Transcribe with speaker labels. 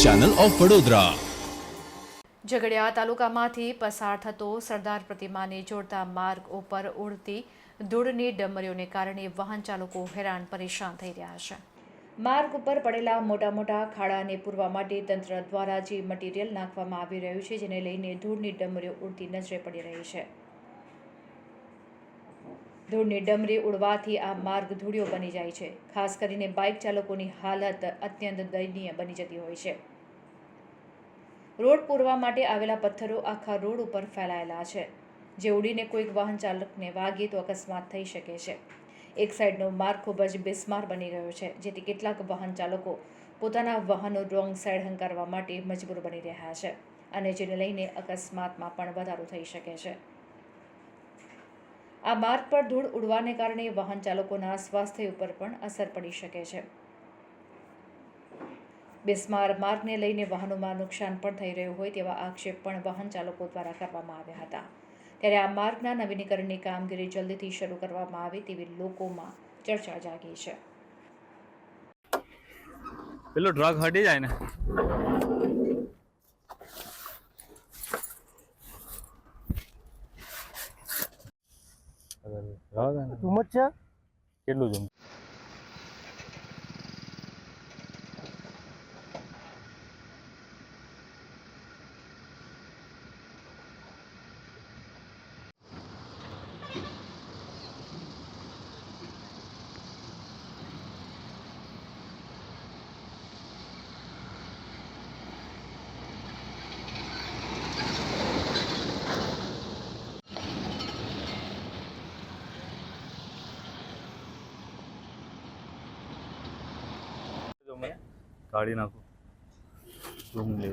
Speaker 1: Channel of Vadodara.
Speaker 2: Jhagadia તાલુકામાંથી પસાર થતો સરદાર પ્રતિમાને જોડતા માર્ગ ઉપર ઉડતી ધૂળની ડમરીઓને કારણે વાહન ચાલકો હેરાન પરેશાન થઈ રહ્યા છે. માર્ગ ઉપર પડેલા મોટા મોટા ખાડાને પૂરવા માટે તંત્ર દ્વારા જે મટીરિયલ નાખવામાં આવી રહ્યું છે, જેને લઈને ધૂળની ડમરીઓ ઉડતી નજરે પડી રહી છે. ધૂળની ડમરી ઉડવાથી આ માર્ગ ધૂળિયો બની જાય છે. ખાસ કરીને બાઇક ચાલકોની હાલત અત્યંત દયનીય બની જતી હોય છે. રોડ પૂરવા માટે આવેલા પથ્થરો આખા રોડ ઉપર ફેલાયેલા છે. જે ઉડીને કોઈક વાહન ચાલકને વાગે તો અકસ્માત થઈ શકે છે. એક સાઈડનો માર્ગ ખૂબ જ બિસ્માર બની ગયો છે, જેથી કેટલાક વાહન ચાલકો પોતાના વાહનો રોંગ સાઈડ હંકારવા માટે મજબૂર બની રહ્યા છે અને જેને લઈને અકસ્માતમાં પણ વધારો થઈ શકે છે. આ માર્ગ પર ધૂળ ઉડવાને કારણે વાહન ચાલકોના સ્વાસ્થ્ય ઉપર પણ અસર પડી શકે છે. બિસ્માર માર્ગને લઈને વાહનોમાં નુકસાન પણ થઈ રહ્યું હોય તેવા આક્ષેપ પણ વાહન ચાલકો દ્વારા કરવામાં આવ્યા હતા. ત્યારે આ માર્ગના નવીનીકરણની કામગીરી જલ્દીથી શરૂ કરવામાં આવે તેવી લોકોમાં ચર્ચા જાગી છે.
Speaker 3: પેલો ડ્રગ હટી જાય ને.
Speaker 4: તું જ. છે
Speaker 3: કેટલું गाड़ी ना को रूम ले